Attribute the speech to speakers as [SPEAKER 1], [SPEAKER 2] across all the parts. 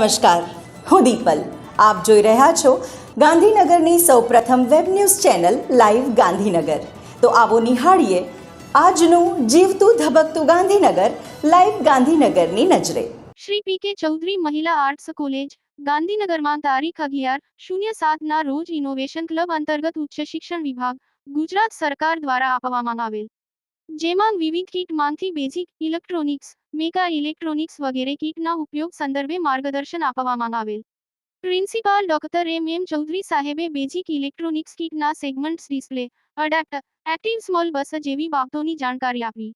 [SPEAKER 1] નમસ્કાર, હું દીપલ. આપ જોઈ રહ્યા છો ગાંધીનગરની સૌપ્રથમ web news channel live Gandhinagar. તો આવો નિહાળીએ આજનું જીવતું ધબકતું ગાંધીનગર, લાઈવ ગાંધીનગરની નજરે.
[SPEAKER 2] શ્રી પી કે ચૌધરી મહિલા આર્ટ્સ કોલેજ, ગાંધીનગરમાં તારીખ અગિયાર, શૂન્ય સાતના રોજ ઇનોવેશન ક્લબ અંતર્ગત ઉચ્ચ શિક્ષણ વિભાગ, ગુજરાત સરકાર દ્વારા આપવામાં આવેલ જેમાં વિવિધ કીટમાંથી બેઝિક ઇલેક્ટ્રોનિક્સ, મેગા ઇલેક્ટ્રોનિક્સ વગેરે કીટના ઉપયોગ સંદર્ભે માર્ગદર્શન આપવામાં આવેલ. Principal doctor M M Chaudhary સાહેબે basic electronics કીટના segments display adapter active small bus જેવી બાબતોની જાણકારી આપી.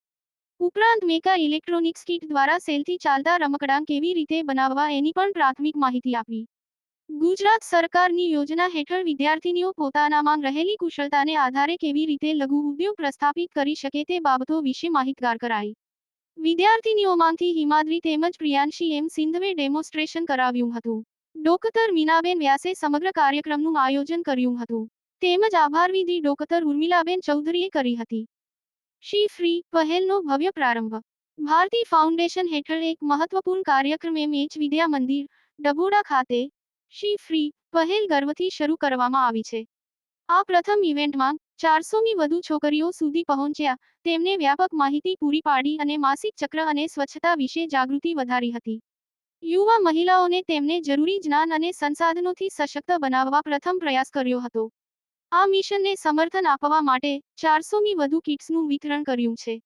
[SPEAKER 2] ઉપરાંત મેકા ઇલેક્ટ્રોનિક્સ કીટ દ્વારા સેલથી ચાલતા રમકડાં કેવી રીતે બનાવવા એની પણ પ્રાથમિક માહિતી આપી. ગુજરાત સરકારની યોજના હેઠળ વિદ્યાર્થીનીઓ પોતાનામાં રહેલી કુશળતાને આધારે કેવી રીતે લઘુ ઉદ્યોગ પ્રસ્થાપિત કરી શકે તે બાબતો વિશે માહિતગાર કરાઈ. વિદ્યાર્થીનીઓમાંથી હિમાદ્રી તેમજ પ્રિયાંશી એમ સિંધવે ડેમોન્સ્ટ્રેશન કરાવ્યું હતું. ડોકતર મીનાબેન વ્યાસે સમગ્ર કાર્યક્રમનું આયોજન કર્યું હતું. તેમજ આભાર વિધિ ડોક્ટર ઉર્મિલાબેન ચૌધરીએ કરી હતી. શી ફ્રી પહેલનો ભવ્ય પ્રારંભ. ભારતી ફાઉન્ડેશન હેઠળ એક મહત્વપૂર્ણ કાર્યક્રમ એમ એચ વિદ્યા મંદિર ડભોડા ખાતે શી ફ્રી પહેલ ગર્વથી શરૂ કરવામાં આવી છે. આ પ્રથમ ઇવેન્ટમાં ચારસોમી વધુ છોકરીઓ સુધી પહોંચ્યા. તેમને વ્યાપક માહિતી પૂરી પાડી અને માસિક ચક્ર અને સ્વચ્છતા વિશે જાગૃતિ વધારી હતી. યુવા મહિલાઓને તેમને જરૂરી જ્ઞાન અને સંસાધનોથી સશક્ત બનાવવા પ્રથમ પ્રયાસ કર્યો હતો. આ મિશનને સમર્થન આપવા માટે ચારસોમી વધુ કિટ્સનું વિતરણ કર્યું છે.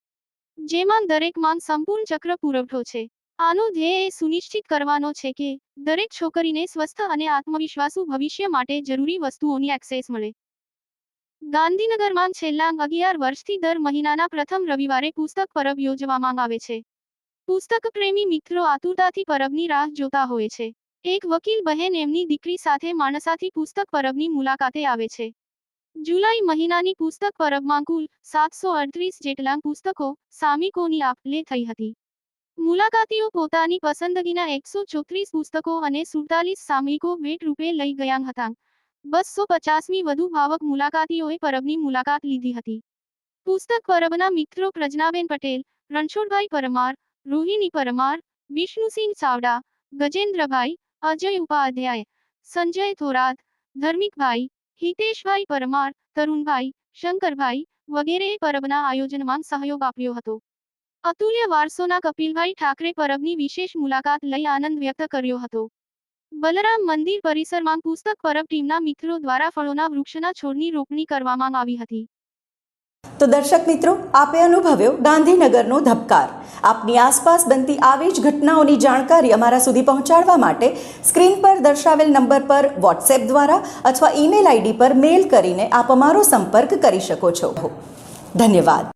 [SPEAKER 2] જેમાં દરેકમાં સંપૂર્ણ ચક્ર પુરવઠો છે. આનો ધ્યેય એ સુનિશ્ચિત કરવાનો છે કે દરેક છોકરીને સ્વસ્થ અને આત્મવિશ્વાસુ ભવિષ્ય માટે જરૂરી વસ્તુઓની એક્સેસ મળે. ગાંધીનગરમાં છેલ્લા અગિયાર વર્ષથી દર મહિનાના પ્રથમ રવિવારે પુસ્તક પરબ યોજવામાં આવે છે. પુસ્તક પ્રેમી મિત્રો આતુરતાથી પરબની રાહ જોતા હોય છે. એક વકીલ બહેન એમની દીકરી સાથે માણસાથી પુસ્તક પરબની મુલાકાતે આવે છે. જુલાઈ મહિનાની પુસ્તક પરબમાં કુલ સાતસો અડત્રીસ જેટલા પુસ્તકો સામિકોની આપ લે થઈ હતી. મુલાકાતીઓ પોતાની પસંદગીના એકસો ચોત્રીસ પુસ્તકો અને સુડતાલીસ સામયિકો ભેટ રૂપે લઈ ગયા હતા. બસો પચાસમી વધુ ભાવક મુલાકાતીઓએ પરબની મુલાકાત લીધી હતી. પુસ્તક પરબના મિત્રો પ્રજ્ઞાબેન પટેલ, રણછોડભાઈ પરમાર, રોહિણી પરમાર, વિષ્ણુસિંહ ચાવડા, ગજેન્દ્રભાઈ, અજય ઉપાધ્યાય, સંજય થોરાત, ધર્મિકભાઈ, હિતેશભાઈ પરમાર, તરુણભાઈ, શંકરભાઈ વગેરેએ પરબના આયોજનમાં સહયોગ આપ્યો હતો. અતુલ્ય વારસોના કપિલભાઈ ઠાકરે પરબની વિશેષ મુલાકાત લઈ આનંદ વ્યક્ત કર્યો હતો. બલરામ મંદિર પરિસરમાં પુસ્તક પરબ ટીમના મિત્રો દ્વારા ફળોના વૃક્ષના છોડની રોપણી કરવામાં આવી હતી.
[SPEAKER 1] તો દર્શક મિત્રો, આપે અનુભવ્યો ગાંધીનગરનો ધબકાર. આપની આસપાસ બનતી આવી જ ઘટનાઓની જાણકારી અમારા સુધી પહોંચાડવા માટે સ્ક્રીન પર દર્શાવેલ નંબર પર વોટ્સએપ દ્વારા અથવા ઈમેલ આઈડી પર મેલ કરીને આપ અમારો સંપર્ક કરી શકો છો. ધન્યવાદ.